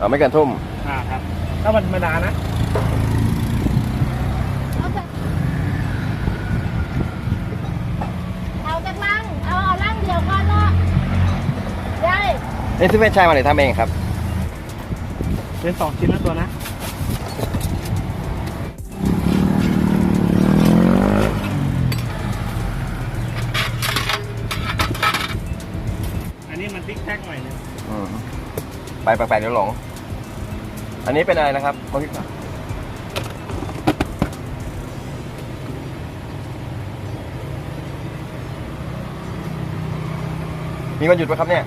อ๋อไม่เกินทุ่มอ่าครับ ถ้าวันธรรมดานะ เอาจากเอาจากล่างเอาเอาล่างเดียวก่อนเนาะได้นี่ซื้อแฟรนไชส์มาหรือทำเองครับ เป็นสองชิ้นนะตัวนะ อันนี้มันติ๊กแท็กหน่อยนึง อืมไปแปลกๆเดี๋ยวหลง อันนี้เป็นอะไรนะครับมะพริกเผามีวันหยุดไหมครับเนี่ย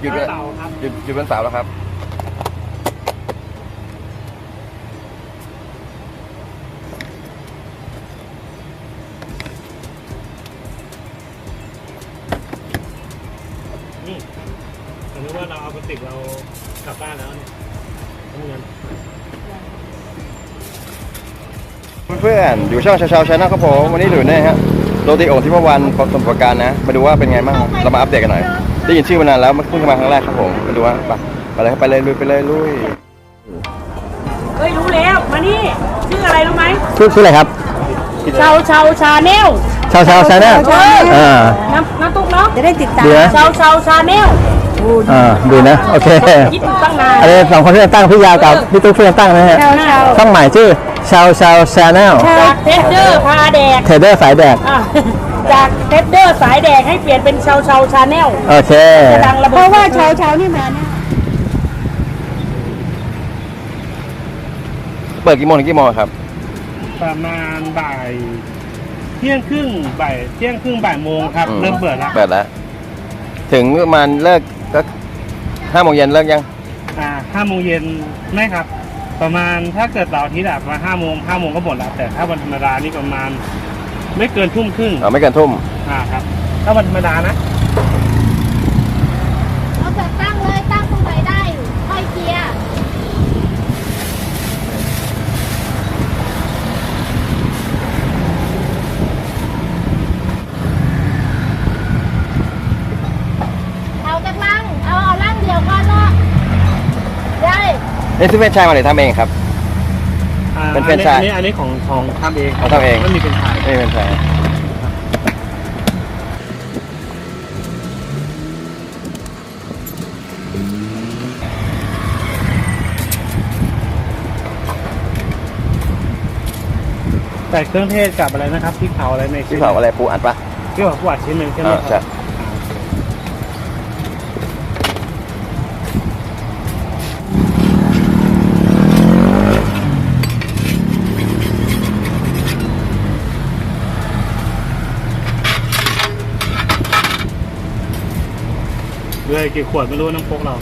หยุดไหมเสาร์ครับ หยุดหยุดวันเสาร์แล้วครับ นี่สมมติว่าเราเอากระติกเรากลับบ้านแล้วเนี่ยต้อง เงินเพื่อนๆอยู่ช่องชาวชาวชาแนลครับผมวันนี้อยู่ในฮะโรตีโอ่งที่พวันพอสมประการนะ มาดูว่าเป็นไงบ้างเรามาอัปเดตกันหน่อย ได้ยินชื่อมานานแล้วเพิ่งมาครั้งแรกครับผมมาดูว่าไปไปเลยครับไปเลยลุยไปเลยลุยเฮ้ยรู้แล้วมานี่ชื่ออะไรรู้ไหมชื่อชื่ออะไรครับชาวชาวชาแนลชาวชาวชาแนลอ่าน้ำน้ำตุ๊กเนาะจะได้ติดตามดีนะชาวชาวชาแนล อ่าดีนะ โอเค คิดถูกตั้งนานอันนี้สองคนที่จะตั้งพี่ยาวกับพี่ตุ๊กที่จะตั้งนะฮะชาวชาวช่องใหม่ชื่อชาวชาวชาแนลจากเทสเดอร์พาแดกเทรดเดอร์สายแดกอะจากเทสเดอร์สายแดกให้เปลี่ยนเป็นชาวชาวชาแนลโอเค จะดังระเบิดเพราะว่าเช้าเช้านี่มาเนี่ยเปิดกี่โมงถึงกี่โมงครับ ประมาณบ่ายเที่ยงครึ่งบ่ายเที่ยงครึ่งบ่ายโมงครับ อืเริ่มเปิดแล้วเปิดแล้ว ถึงประมาณเลิก ก็ห้าโมงเย็นเลิกยัง อ่าห้าโมงเย็นไม่ครับ ประมาณถ้าเกิดเสาร์อาทิตย์อะประมาณห้าโมงห้าโมงก็หมดแล้วแต่ถ้าวันธรรมดานี่ประมาณ ไม่เกินทุ่มครึ่งอ๋อไม่เกินทุ่มอ่าครับ ถ้าวันธรรมดานะ เอาจากตั้งเลยตั้งตรงไหนได้ค่อยเคลียร์เอาจากล่างเอาเอาล่างเดียวก่อนเนาะได้ นี่ซื้อแฟรนไชส์มาหรือทำเองครับ อ่าเป็นแฟรนไชส์อันนี้อันนี้ของของทำเองของทำเอง ไม่มีเป็นไชส์ไม่เป็นแฟรนไชส์แต่เครื่องเทศกับอะไรนะครับพริกเผาอะไรในที่เผาอะไรปูอัดปะพริกเผาขวดชิ้นหนึ่งใช่ไหมอ่าคใช่รับ เลยกี่ขวดไม่รู้น้ำพกเรา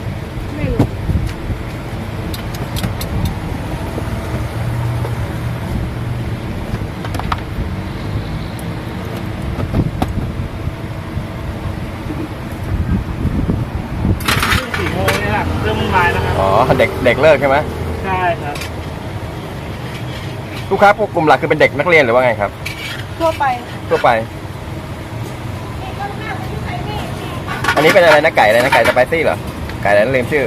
สี่โมงนี่แหละเริ่มมุ่งลายแล้วครับอ๋อเด็กเด็กเลิกใช่ไหมใช่ครับลูกค้ากลุ่มหลักคือเป็นเด็กนักเรียนหรือว่าไงครับ ทั่วไปทั่วไป อันนี้เป็นอะไรนะไก่อะไรนะไก่สไปซี่เหรอ ไก่อะไรนะลืมชื่อ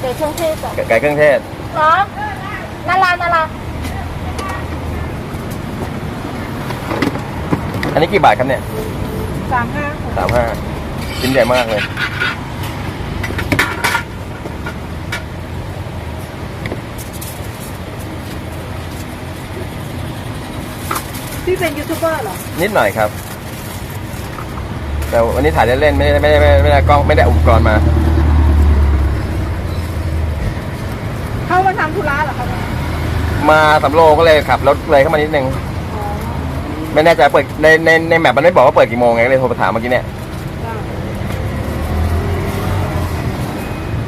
เดี๋ยวช่วงเทศก่อนไก่ไก่เครื่องเทศเนาะนารานาราอันนี้กี่บาทครับเนี่ยสามห้าสามห้าชิ้นใหญ่มากเลย พี่เป็นยูทูบเบอร์เหรอ นิดหน่อยครับ แต่วันนี้ถ่ายเล่นๆไม่ได้ไม่ได้ไม่ได้ไม่ได้กล้องไม่ได้อุปกรณ์มา เข้ามาทำธุระเหรอคะมาสำโรงก็เลยขับรถเลยเข้ามานิดนึงไม่แน่ใจเปิดในในในแมปมันไม่บอกว่าเปิดกี่โมงไงก็เลยโทรไปถามเมื่อกี้เนี่ย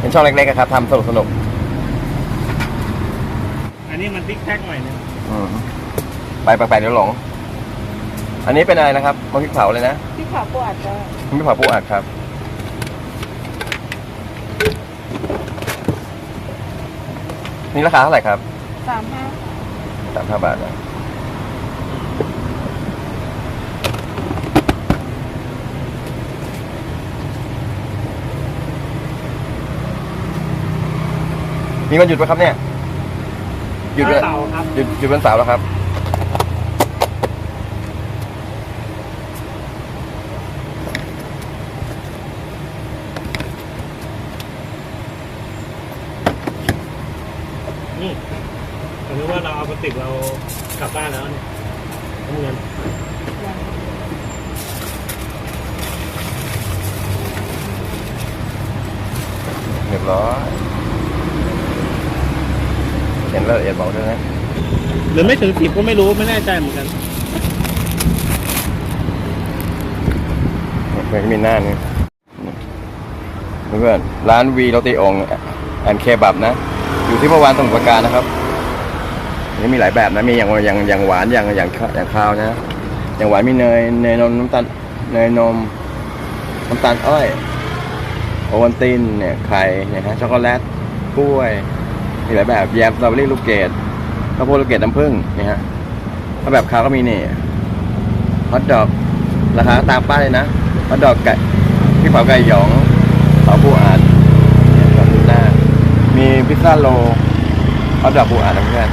เป็นช่องเล็กๆอะครับทำสนุกสนุกอันนี้มันติ๊กแท็กหน่อยนึงๆอืมไปแปลกๆเดี๋ยวหลง อันนี้เป็นอะไรนะครับมะพริกเผาเลยนะพี่ขอปวดจะมะพริกเผาปูอัดครับ นี่ราคาเท่าไหร่ครับสามห้าสามห้าบาทนะมีวันหยุดไหมครับเนี่ย หยุดวันไหมเสาร์ครับ หยุดหยุดวันเสาร์แล้วครับ นี่ผมนึกว่าเราเอากระติกเรากลับบ้านแล้วเนี่ยน้ำเงินเรียบร้อยเขียนรายละเอียดบอกด้วยนะหรือไม่ถึงสิบก็ไม่รู้ไม่แน่ใจเหมือนกันมันก็มีหน้านี่เพื่อนๆร้านวีโรตีองแอนเคบับนะ อยู่ที่เมื่อวานสมุทรปราการนะครับนี่มีหลายแบบนะมีอย่างอย่างอย่างหวานอย่างอย่างอย่างข้าวนะ อย่างหวานมีเนยเนยนมน้ำตาลเนยนมน้ำตาลอ้อยโอวัลตินเนี่ยไข่เนี่ยฮะช็อกโกแลตกล้วยมีหลายแบบแยมสตรอเบอรี่ลูกเกดข้าวโพดลูกเกดน้ำผึ้งเนี่ยฮะถ้าแบบข้าวก็มีนี่ฮอทดอกราคาตามป้ายเลยนะฮอทดอกไก่พี่เผาไก่หยองเผาปูอัดเนี่ยขอบคุณหน้า มีพิซซ่าโลฮอทดอกปูอัดนะเพื่อน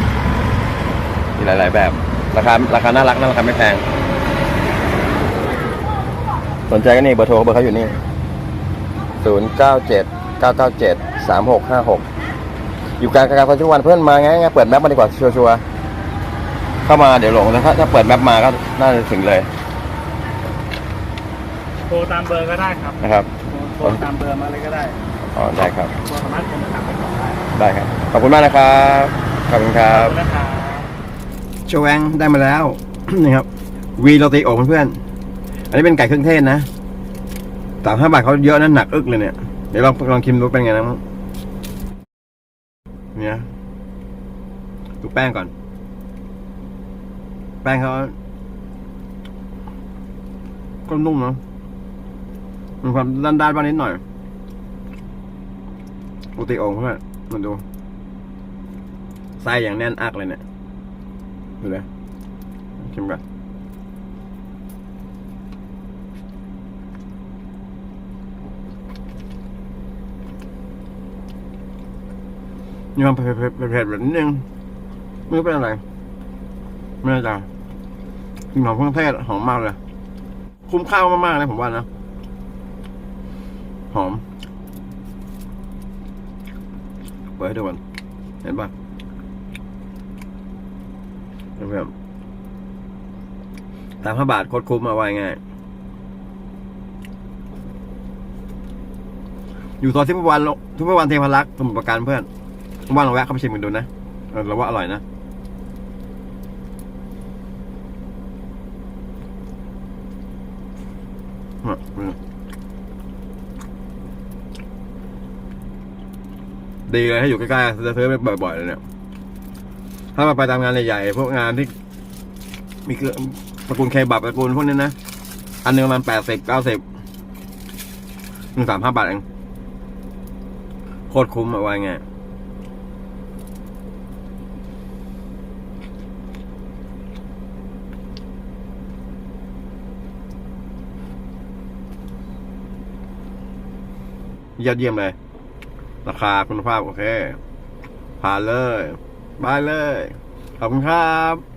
มีหลาย ๆ แบบ ราคาราคาน่ารักนะราคาไม่แพง สนใจก็นี่เบอร์โทรเบอร์เขาอยู่นี่ศูนย์เก้าเจ็ดเก้าเก้าเจ็ดสามหกห้าหกอยู่กลางกลางทุกวันเพื่อนมาไงไงเปิดแมปมาดีกว่าชัวร์ๆเข้ามาเดี๋ยวหลงแต่ถ้าถ้าเปิดแมปมาก็น่าจะถึงเลย โทรตามเบอร์ก็ได้ครับนะครับ โทรตามเบอร์มาเลยก็ได้ อ๋อได้ครับโทรสามารถโทรมาถามไปก่อนได้ได้ครับ ขอบคุณมากนะครับ ขอบคุณครัขอบ บคุณนะครับ โชแวงได้มาแล้วนี่ครับวีโรตีโอเพื่อนๆอันนี้เป็นไก่เครื่องเทศนะสามห้าบาทเขาเยอะนะหนักอึกเลยเนี่ยเดี๋ยวลองลองชิมดูเป็นไงนะมั้งเนี่ยดูแป้งก่อน แป้งเขาก็นุ่มเนาะมีความด้านๆบ้างนิดหน่อย โรตีองเพื่อนมาดูไส้อย่างแน่นอักเลยเนี่ยดูเลยชิมก่อนมีความเผ็ดเผ็ดๆแบบนิดนึงไม่รู้เป็นอะไร ไม่แน่ใจกลิ่นหอมเครื่องเทศหอมมากเลย คุ้มค่ามากๆเลยผมว่านะ หอม เปิดให้ดูก่อนเห็นปะเพื่อนสามห้าบาทโคตรคุ้มมาไว้ง่ายอยู่ซอยทิพวรรณทิพวรรณเทพารักษ์สมุทรปราการเพื่อนว่างเราแวะเข้าไปชิมกันดูนะเราว่าอร่อยนะอะอืม ดีเลยให้อยู่ใกล้ๆจะซื้อไปบ่อยๆเลยเนี่ย ถ้ามาไปตามงานใหญ่ๆพวกงานที่ มีคือตระกูลเคบับตระกูลพวกนี้นะอันหนึงประมาณแปดสิบเก้าสิบหนึ่งสามห้าบาทเองโคตรคุ้มอะว่าไงายยอดเยี่ยมเลย ราคาคุณภาพโอเคผ่านเลยบายเลย ขอบคุณครับ